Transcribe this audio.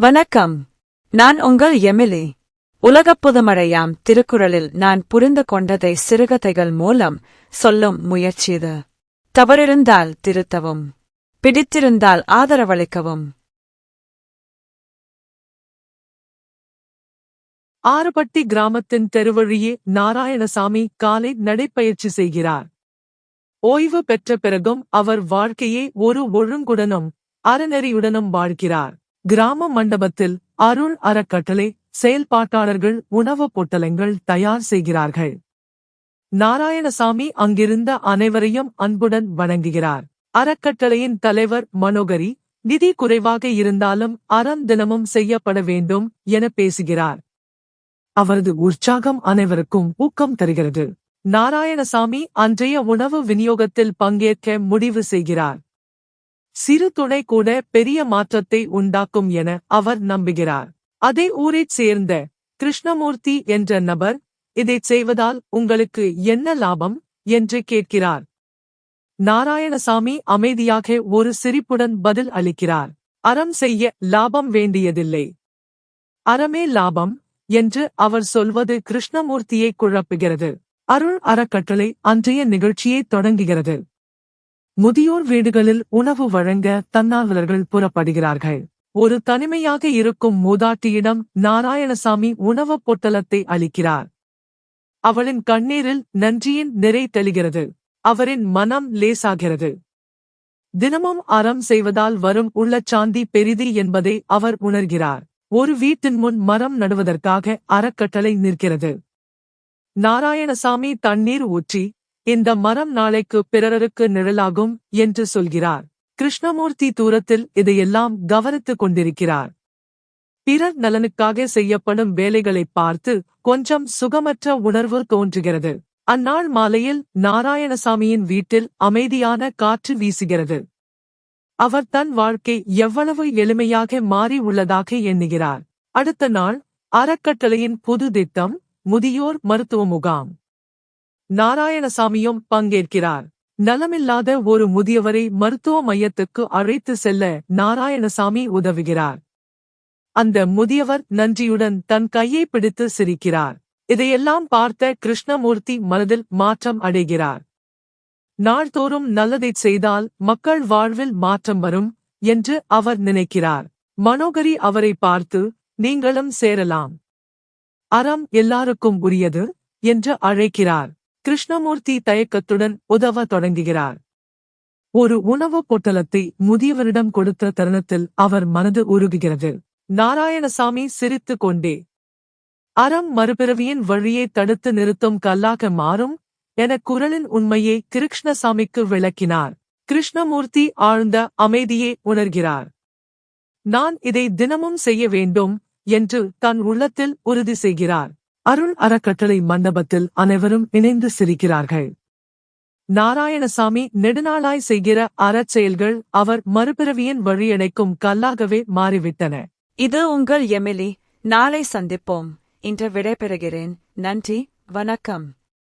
வணக்கம். நான் உங்கள் எமிலி. உலகப் புதுமழையாம் திருக்குறளில் நான் புரிந்து கொண்டதை சிறுகதைகள் மூலம் சொல்லும் முயற்சிது தவறிருந்தால் திருத்தவும். பிடித்திருந்தால் ஆதரவளிக்கவும். ஆறுபட்டி கிராமத்தின் தெருவழியே நாராயணசாமி காலை நடைப்பயிற்சி செய்கிறார். ஓய்வு பெற்ற பிறகும் அவர் வாழ்க்கையை ஒரு ஒழுங்குடனும் அறநெறியுடனும் வாழ்கிறார். கிராம மண்டபத்தில் அருள் அறக்கட்டளை செயல்பாட்டாளர்கள் உணவுப் பொட்டலங்கள் தயார் செய்கிறார்கள். நாராயணசாமி அங்கிருந்த அனைவரையும் அன்புடன் வணங்குகிறார். அறக்கட்டளையின் தலைவர் மனோகரி நிதி குறைவாக இருந்தாலும் அறம் தினமும் செய்யப்பட வேண்டும் என பேசுகிறார். அவரது உற்சாகம் அனைவருக்கும் ஊக்கம் தருகிறது. நாராயணசாமி அன்றைய உணவு விநியோகத்தில் பங்கேற்க முடிவு செய்கிறார். சிறு துணை கூட பெரிய மாற்றத்தை உண்டாக்கும் என அவர் நம்புகிறார். அதே ஊரைச் சேர்ந்த கிருஷ்ணமூர்த்தி என்ற நபர் இதைச் செய்வதால் உங்களுக்கு என்ன லாபம்? என்று கேட்கிறார். நாராயணசாமி அமைதியாக ஒரு சிரிப்புடன் பதில் அளிக்கிறார். அறம் செய்ய லாபம் வேண்டியதில்லை. அறமே லாபம் என்று அவர் சொல்வது கிருஷ்ணமூர்த்தியை குழப்புகிறது. அருள் அறக்கட்டளை அன்றைய நிகழ்ச்சியை தொடங்குகிறது. முதியோர் வீடுகளில் உணவு வழங்க தன்னார்வலர்கள் புறப்படுகிறார்கள். ஒரு தனிமையாக இருக்கும் மூதாட்டியிடம் நாராயணசாமி உணவுப் பொட்டலத்தை அளிக்கிறார். அவளின் கண்ணீரில் நன்றியின் நிறை தெளிகிறது. அவரின் மனம் லேசாகிறது. தினமும் அறம் செய்வதால் வரும் உள்ள சாந்தி பெரிது என்பதை அவர் உணர்கிறார். ஒரு வீட்டின் முன் மரம் நடுவதற்காக அறக்கட்டளை நிற்கிறது. நாராயணசாமி தண்ணீர் ஊற்றி இந்த மரம் நாளைக்கு பிறருக்கு நிழலாகும் என்று சொல்கிறார். கிருஷ்ணமூர்த்தி தூரத்தில் இதையெல்லாம் கவனித்துக் கொண்டிருக்கிறார். பிறர் நலனுக்காக செய்யப்படும் வேலைகளைப் பார்த்து கொஞ்சம் சுகமற்ற உணர்வு தோன்றுகிறது. அந்நாள் மாலையில் நாராயணசாமியின் வீட்டில் அமைதியான காற்று வீசுகிறது. அவர் தன் வாழ்க்கை எவ்வளவு எளிமையாக மாறி உள்ளதாக எண்ணுகிறார். அடுத்த நாள் அறக்கட்டளையின் புது திட்டம் முதியோர் மருத்துவ முகாம். நாராயணசாமியும் பங்கேற்கிறார். நலமில்லாத ஒரு முதியவரை மருத்துவ மையத்துக்கு அழைத்து செல்ல நாராயணசாமி உதவுகிறார். அந்த முதியவர் நன்றியுடன் தன் கையை பிடித்து சிரிக்கிறார். இதையெல்லாம் பார்த்த கிருஷ்ணமூர்த்தி மனதில் மாற்றம் அடைகிறார். நாள்தோறும் நல்லதைச் செய்தால் மக்கள் வாழ்வில் மாற்றம் வரும் என்று அவர் நினைக்கிறார். மனோகரி அவரை பார்த்து நீங்களும் சேரலாம். அறம் எல்லாருக்கும் உரியது என்று அழைக்கிறார். கிருஷ்ணமூர்த்தி தயக்கத்துடன் உதவ தொடங்குகிறார். ஒரு உணவுப் பொட்டலத்தை முதியவரிடம் கொடுத்த தருணத்தில் அவர் மனது உருகுகிறது. நாராயணசாமி சிரித்துக் கொண்டே அறம் மறுபிறவியின் வழியை தடுத்து நிறுத்தும் கல்லாக மாறும் என குரலின் உண்மையை கிருஷ்ணசாமிக்கு விளக்கினார். கிருஷ்ணமூர்த்தி ஆழ்ந்த அமைதியை உணர்கிறார். நான் இதை தினமும் செய்ய வேண்டும் என்று தன் உள்ளத்தில் உறுதி செய்கிறார். அருள் அறக்கட்டளை மண்டபத்தில் அனைவரும் இணைந்து சிரிக்கிறார்கள். நாராயணசாமி நெடுநாளாய் செய்கிற அறச்செயல்கள் அவர் மறுபிறவியின் வழியடைக்கும் கல்லாகவே மாறிவிட்டன. இது உங்கள் எமிலி நாளை சந்திப்போம். இன்று விடைபெறுகிறேன். நன்றி. வணக்கம்.